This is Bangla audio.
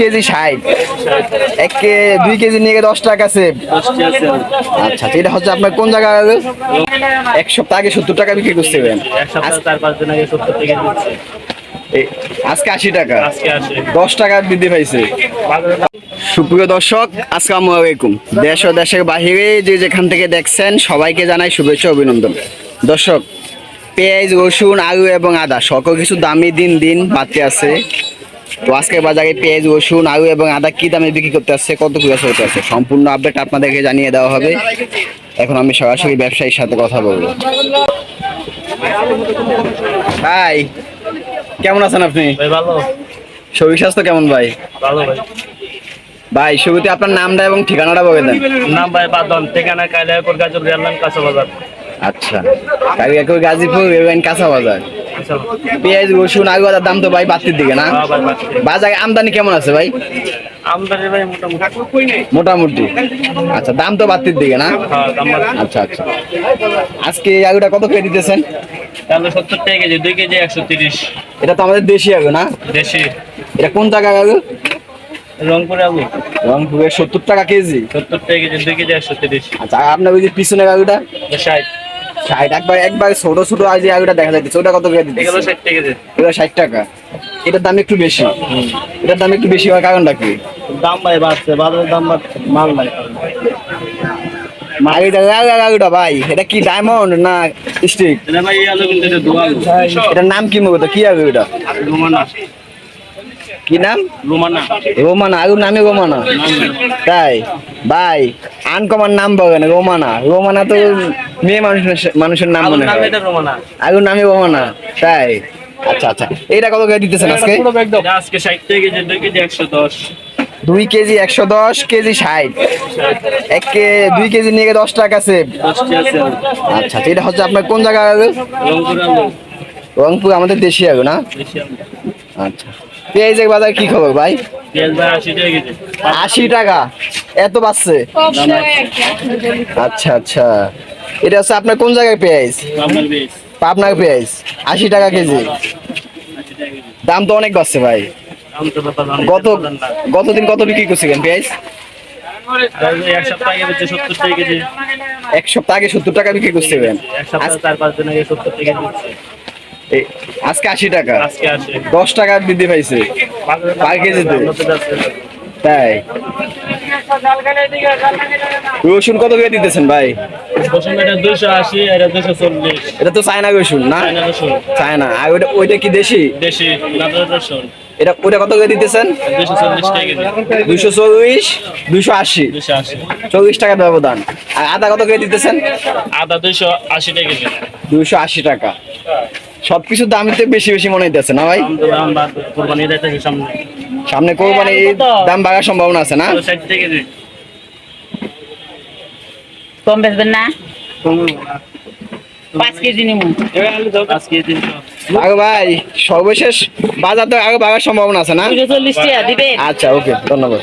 কেজি ষাট। এক কে দুই কেজি নিয়ে দশ টাকা সেভ আচ্ছা আচ্ছা, এটা হচ্ছে আপনার কোন জায়গায় এক সপ্তাহ আগে সত্তর টাকা বিক্রি দিচ্ছে এই, আজকে আশি টাকা। দশ টাকা বৃদ্ধি পাইছে। সুপ্রিয় দর্শক আসসালামু আলাইকুম। দেশ ও দেশের বাহিরে যে যেখান থেকে দেখছেন সবাইকে জানাই শুভেচ্ছা অভিনন্দন। দর্শক পেঁয়াজ রসুন আলু এবং আদা সকল কিছু দামি দিন দিন বাড়তে আছে। তো আজকে বাজারে পেঁয়াজ রসুন আলু এবং আদা কি দামে বিক্রি করতে আসছে কত কি করতে আছে সম্পূর্ণ আপডেট আপনাদেরকে জানিয়ে দেওয়া হবে। এখন আমি সরাসরি ব্যবসায়ীর সাথে কথা বলব। ভাই কেমন আছেন আপনি? শরীর স্বাস্থ্য কেমন ভাই? ভালো ভাই। ভাই শুরুতে আপনার নামটা এবং ঠিকানাটা বলে দেন। নাম ভাই বাদন ঠিকানা কালিয়াপুর গাজল রেললাম কাঁচা বাজার। আচ্ছা কালিয়াকুর গাজীপুর রেললাইন কাঁচা বাজার। পেঁয়াজ রসুন আদার দাম তো ভাই বাড়তির দিকে না? হ্যাঁ বাজারে আমদানি কেমন আছে ভাই? মোটামুটি। আচ্ছা দাম তো বাড়তির দিকে না? হ্যাঁ। আচ্ছা আচ্ছা। আজকে আলুটা কত করে দিতেছেন সত্তর টাকা কেজি দুই কেজি একশো তিরিশ। এটা তো আমাদের দেশি আলু না? দেশি। এটা কোন জায়গায় আলু? রংপুরে আলু। রংপুরের সত্তর টাকা কেজি। সত্তর টাকা কেজি দুই কেজি একশো তিরিশ। আচ্ছা আপনার ওই যে পিছনের আলুটা? ষাট। ষাট একবার একবার ছোট ছোট আর যে আলুটা দেখা যাচ্ছে ওটা কত করে কেজি ওটা ষাট টাকা এটার দাম একটু বেশি। এটার দাম একটু বেশি হওয়ার কারণটা কি? দাম ভাই বাড়ছে বাজারের দাম বাড়ছে মাল নাই। ভাই। এটা কি ডায়মন্ড না স্টিক এটা ভাই এই আলু কিন্তু এটা দু আলু এটার নাম কি মূলত কি আলু এটা? কি নাম? রুমানা। রোমানা আলুর নামে রোমানা। তাই? ভাই আনকমন নাম বলেন রোমানা। রোমানা তো মেয়ে মানুষের মানুষের নাম মনে হয়। এটা নামে রোমানা। তাই? আচ্ছা আচ্ছা। এইটা কত করে দিতেছেন আজকে? আজকে ষাট টাকা কেজি দুই কেজি একশো দশ। দুই কেজি একশো দশ কেজি ষাট। এক কে দুই কেজি নিয়ে দশ টাকা আছে আচ্ছা আচ্ছা, এটা হচ্ছে আপনার কোন জায়গায় রংপুর আমাদের দেশি আলু না? আচ্ছা। পেঁয়াজের বাজার কি খবর ভাই? আশি টাকা এত বাড়ছে? আচ্ছা আচ্ছা। এটা হচ্ছে আপনার কোন জায়গায় পেঁয়াজ? পাবনার পেঁয়াজ। আশি টাকা কেজি। দাম তো অনেক বাড়ছে ভাই। গত গতদিন কত বিক্রি করছিলেন পেঁয়াজ? এক সপ্তাহ আগে সত্তর টাকা এক সপ্তাহ আগে সত্তর টাকা বিক্রি করছিলেন। আজকে আশি টাকা। দশ টাকা বৃদ্ধি পাইছে। পার কেজিতে? তাই। রসুন কত করে দিতেছেন ভাই? এটা তো চায়না রসুন না? চায়না আর ওইটা ওইটা কি দেশি? দেশি রসুন। এটা ওটা কত করে দিতেছেন? দুশো চল্লিশ দুশো আশি। চল্লিশ টাকার ব্যবধান। আর আদা কত করে দিতেছেন? আদা দুশো আশি টাকা কেজি। দুইশো আশি টাকা। সবকিছুর দামতে বেশি বেশি মনে হইতেছে না ভাই? সামনে সামনে কোরবানি দাম বাড়ার সম্ভাবনা আছে না? কম বেচবেন আগে ভাই সর্বশেষ বাজার তো আগে বাড়ার সম্ভাবনা আছে না? আচ্ছা ওকে ধন্যবাদ।